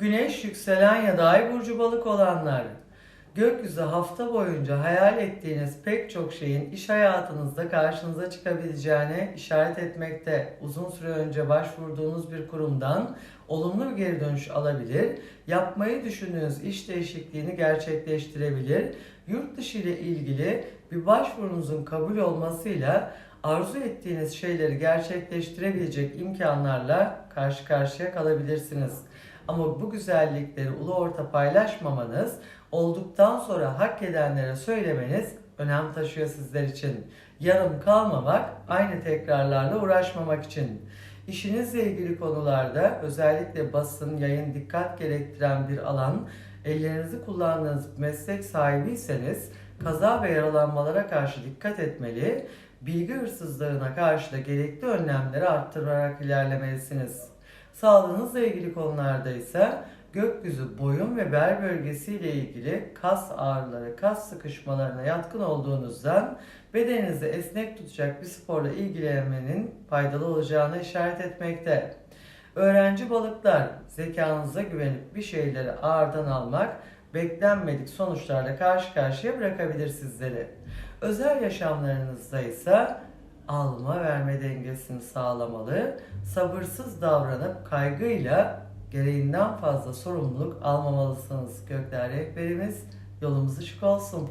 Güneş yükselen ya da ay burcu balık olanlar. Gökyüzü hafta boyunca hayal ettiğiniz pek çok şeyin iş hayatınızda karşınıza çıkabileceğine işaret etmekte. Uzun süre önce başvurduğunuz bir kurumdan olumlu bir geri dönüş alabilir, yapmayı düşündüğünüz iş değişikliğini gerçekleştirebilir, yurt dışı ile ilgili bir başvurunuzun kabul olmasıyla arzu ettiğiniz şeyleri gerçekleştirebilecek imkanlarla karşı karşıya kalabilirsiniz. Ama bu güzellikleri ulu orta paylaşmamanız, olduktan sonra hak edenlere söylemeniz önem taşıyor sizler için. Yarım kalmamak, aynı tekrarlarla uğraşmamak için. İşinizle ilgili konularda özellikle basın, yayın dikkat gerektiren bir alan, ellerinizi kullandığınız meslek sahibiyseniz kaza ve yaralanmalara karşı dikkat etmeli, bilgi hırsızlığına karşı da gerekli önlemleri arttırarak ilerlemelisiniz. Sağlığınızla ilgili konularda ise gökyüzü boyun ve bel bölgesiyle ilgili kas ağrıları, kas sıkışmalarına yatkın olduğunuzdan bedeninizi esnek tutacak bir sporla ilgilenmenin faydalı olacağına işaret etmekte. Öğrenci balıklar zekanıza güvenip bir şeyleri ağırdan almak beklenmedik sonuçlarla karşı karşıya bırakabilir sizleri. Özel yaşamlarınızda ise alma verme dengesini sağlamalı, sabırsız davranıp kaygıyla gereğinden fazla sorumluluk almamalısınız. Gökler rehberimiz yolumuz ışık olsun.